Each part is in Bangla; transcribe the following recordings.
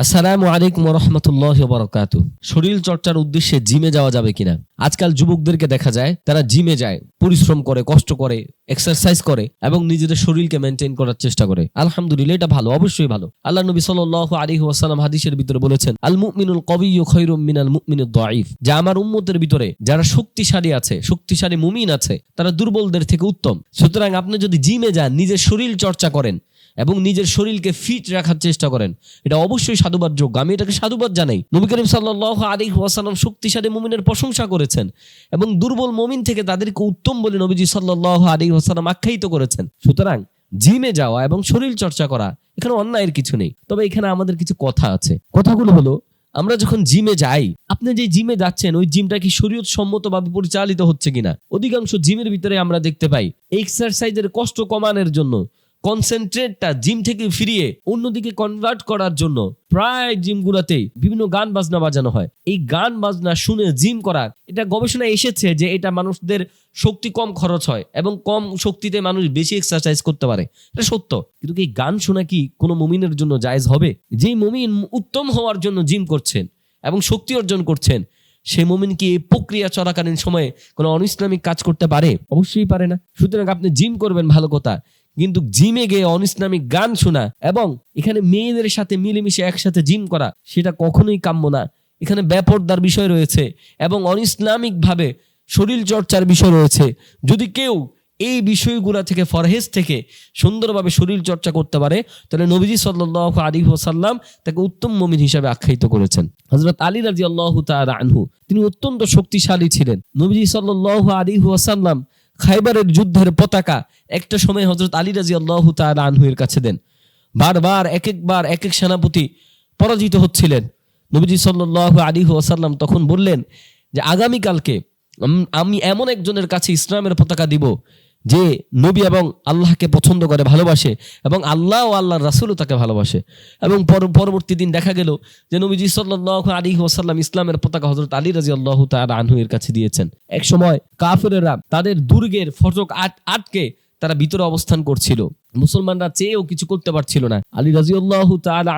আসসালামু আলাইকুম রহমতুল্লাহ বরকাত শরীর চর্চার উদ্দেশ্যে জিমে যাওয়া যাবে কিনা? আজকাল যুবকদেরকে দেখা যায়, তারা জিমে যায়, পরিশ্রম করে, কষ্ট করে এক্সারসাইজ করে এবং নিজেদের শরীরকে মেনটেন করার চেষ্টা করে। আলহামদুলিল্লাহ, এটা ভালো, অবশ্যই ভালো। আল্লাহ নবী সাল্লাহ আলী ওয়াসালাম হাদিসের ভিতরে বলেছেন আল মুমিনুল কবিউ খৈরুম মিনাল মুমিনুল দাইফ যা আমার উম্মতের ভিতরে যারা শক্তিশালী আছে, শক্তিশালী মুমিন আছে, তারা দুর্বলদের থেকে উত্তম। সুতরাং আপনি যদি জিমে যান, নিজের শরীর চর্চা করেন এবং নিজের শরীরকে ফিট রাখার চেষ্টা করেন, এটা অবশ্যই সাধুবাদ যোগ্য আমি এটাকে সাধুবাদ জানাই। নবী করিম সাল্লাহ আলী ওয়াসালাম শক্তিশালী মুমিনের প্রশংসা করেছেন এবং দুর্বল মমিন থেকে তাদেরকে উত্তম বলে নবীজি সাল্লাহ আলী ওয়াসালাম আখ্যায়িত করেছেন। সুতরাং জিমে যাওয়া এবং শরীর চর্চা করা এখানে অন্যায়ের কিছু নেই। তবে এখানে আমাদের কিছু কথা আছে। কথাগুলো হলো, আমরা যখন জিমে যাই, আপনি যে জিমে যাচ্ছেন, ওই জিমটা কি শরীয়ত সম্মতভাবে পরিচালিত হচ্ছে কিনা? অধিকাংশ জিমের ভিতরে আমরা দেখতে পাই এক্সারসাইজের কষ্ট কমানোর জন্য কনসেন্ট্রেটটা জিম থেকে ফিরিয়ে অন্যদিকে কনভার্ট করার জন্য প্রায় জিমগুলোতেই বিভিন্ন গান বাজনা বাজানো হয়। এই গান বাজনা শুনে জিম করা, এটা গবেষণায় এসেছে যে এটা মানুষদের শক্তি কম খরচ হয় এবং কম শক্তিতে মানুষ বেশি এক্সারসাইজ করতে পারে। এটা সত্য। কিন্তু কি গান শোনা কি কোনো মুমিনের জন্য জায়েজ হবে? যেই মুমিন উত্তম হওয়ার জন্য জিম করছেন এবং শক্তি অর্জন করছেন সে মুমিন কি এই প্রক্রিয়া চলাকালীন সময়ে কোনো অনিসলামিক কাজ করতে পারে? অবশ্যই পারে না। সুতরাং আপনি জিম করবেন ভালো কথা। কিন্তু জিমে গিয়ে অনিসলামিক গান শোনা এবং এখানে মেয়েদের সাথে মিলেমিশে একসাথে জিম করা, সেটা কখনোই কাম্য না। এখানে ব্যাপরদার বিষয় রয়েছে এবং অনিসলামিক ভাবে শরীর চর্চার বিষয় রয়েছে। যদি কেউ এই বিষয়গুলা থেকে, ফরহেজ থেকে সুন্দরভাবে শরীর চর্চা করতে পারে, তাহলে নবীজি সাল্লাহ আলী ওসাল্লাম তাকে উত্তম মমিন হিসাবে আখ্যায়িত করেছেন। হজরত আলী রাজি আল্লাহ আনহু, তিনি অত্যন্ত শক্তিশালী ছিলেন। নবীজি সাল্লাহ আলী ওয়াসাল্লাম খাইবারের যুদ্ধের পতাকা একটা সময় হজরত আলী রাজি আল্লাহ আনহুয়ের কাছে দেন। বারবার এক একবার এক এক সেনাপতি পরাজিত হচ্ছিলেন। নবীজি সাল্লাহ আলী ওয়াসাল্লাম তখন বললেন যে, আগামীকালকে আমি এমন একজনের কাছে ইসলামের পতাকা দিব যে নবী এবং আল্লাহকে পছন্দ করে, ভালোবাসে এবং আল্লাহ ও আল্লাহর রাসুলও তাকে ভালোবাসে। এবং পরবর্তী দিন দেখা গেল যে নবীজি সাল্লাহ আলী ওসাল্লাম ইসলামের পতাকা হজরত আলী রাজি আল্লাহ তার আনহুয়ের কাছে দিয়েছেন। এক সময় কাফেরেরা তাদের দুর্গের ফটক আট, আটকে তারা ভিতরে অবস্থান করছিল। মুসলমানরা চেয়েও কিছু করতে পারছিল না। আলী রাজি আল্লাহ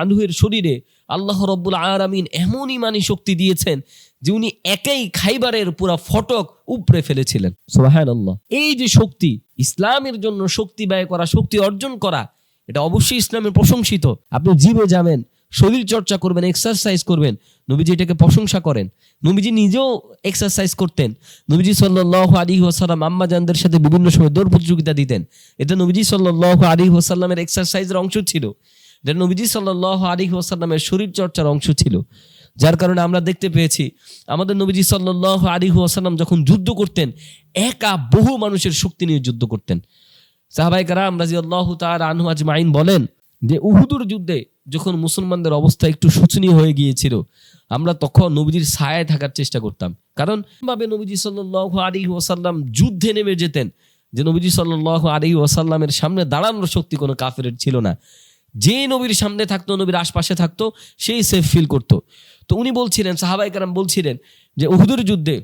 আনহুয়ের শরীরে আল্লাহ রব্বুল আরামিন এমনই ইমানি শক্তি দিয়েছেন যে উনি একাই খাইবারের পুরা ফটক উপরে ফেলেছিলেন। সোহান আল্লাহ এই যে শক্তি, ইসলামের জন্য শক্তি ব্যয় করা, শক্তি অর্জন করা, এটা অবশ্যই ইসলামের প্রশংসিত। আপনি জিমে যাবেন শরীর চর্চা করবেন এক্সারসাইজ করবেন। নবীজি এটাকে প্রশংসা করেন। নবীজি নিজেও এক্সারসাইজ করতেন। নবীজি সাল্লাহ আলী ওসালাম আম্মা জানদের সাথে বিভিন্ন সময় দৌড় প্রতিযোগিতা দিতেন। এটা নবীজি সাল্লাহ আলী ওসাল্লামের এক্সারসাইজের অংশ ছিল। এটা নবীজি সাল্লাহ আলী ওসাল্লামের শরীর চর্চার অংশ ছিল। যার কারণে আমরা দেখতে পেয়েছি, আমাদের নবীজি সাল্লাহ আলী ওয়াসাল্লাম যখন যুদ্ধ করতেন, একা বহু মানুষের শক্তি নিয়ে যুদ্ধ করতেন। সাহাবাই কারাম রাজি আল্লাহ তার আনহু আজমাইন বলেন যে উহুদুর যুদ্ধে যখন মুসলমানদের অবস্থা একটু শোচনীয় হয়ে গিয়েছিল, আমরা তখন নবীজির ছায়ায় থাকার চেষ্টা করতাম। কারণ ভাবে নবীজি সাল্লাহ আলী ওয়াসাল্লাম যুদ্ধে নেমে যেতেন যে নবীজি সাল্লাহ আলী ওয়াসাল্লামের সামনে দাঁড়ানোর শক্তি কোনো কাফের ছিল না। যে নবীর সামনে থাকতো, নবীর আশপাশে থাকতো, সেই সেফ ফিল করতো। তো উনি বলছিলেন সাহাবাই কারাম বলছিলেন যে উহুদুর যুদ্ধে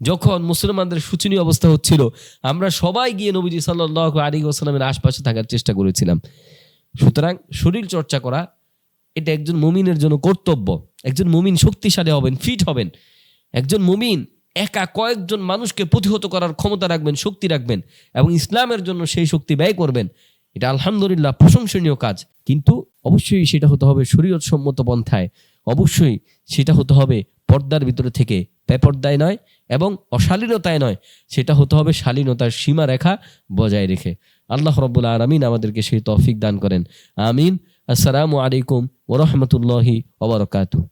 যখন মুসলমানদের শোচনীয় অবস্থা হচ্ছিল, আমরা সবাই গিয়ে নবীজি সাল্লাহ আলী ওসালামের আশপাশে থাকার চেষ্টা করেছিলাম। সুতরাং শরীর চর্চা করা, এটা একজন মুমিনের জন্য কর্তব্য। একজন মুমিন শক্তিশালী হবেন ফিট হবেন। একজন মুমিন একা কয়েকজন মানুষকে প্রতিহত করার ক্ষমতা রাখবেন, শক্তি রাখবেন এবং ইসলামের জন্য সেই শক্তি ব্যয় করবেন, এটা আলহামদুলিল্লাহ প্রশংসনীয় কাজ। কিন্তু অবশ্যই সেটা হতে হবে শরীয়ত সম্মত পন্থায়। অবশ্যই সেটা হতে হবে পর্দার ভিতরে থেকে বেপর্দায় নয় এবং অশালীনতায় নয়, সেটা হতে হবে শালীনতার সীমা রেখা বজায় রেখে। আল্লাহ রব্বুল আলমিন আমাদেরকে সেই তৌফিক দান করেন। আমিন। আসসালামু আলাইকুম ওরহমতুল্লাহি ওবরকাতু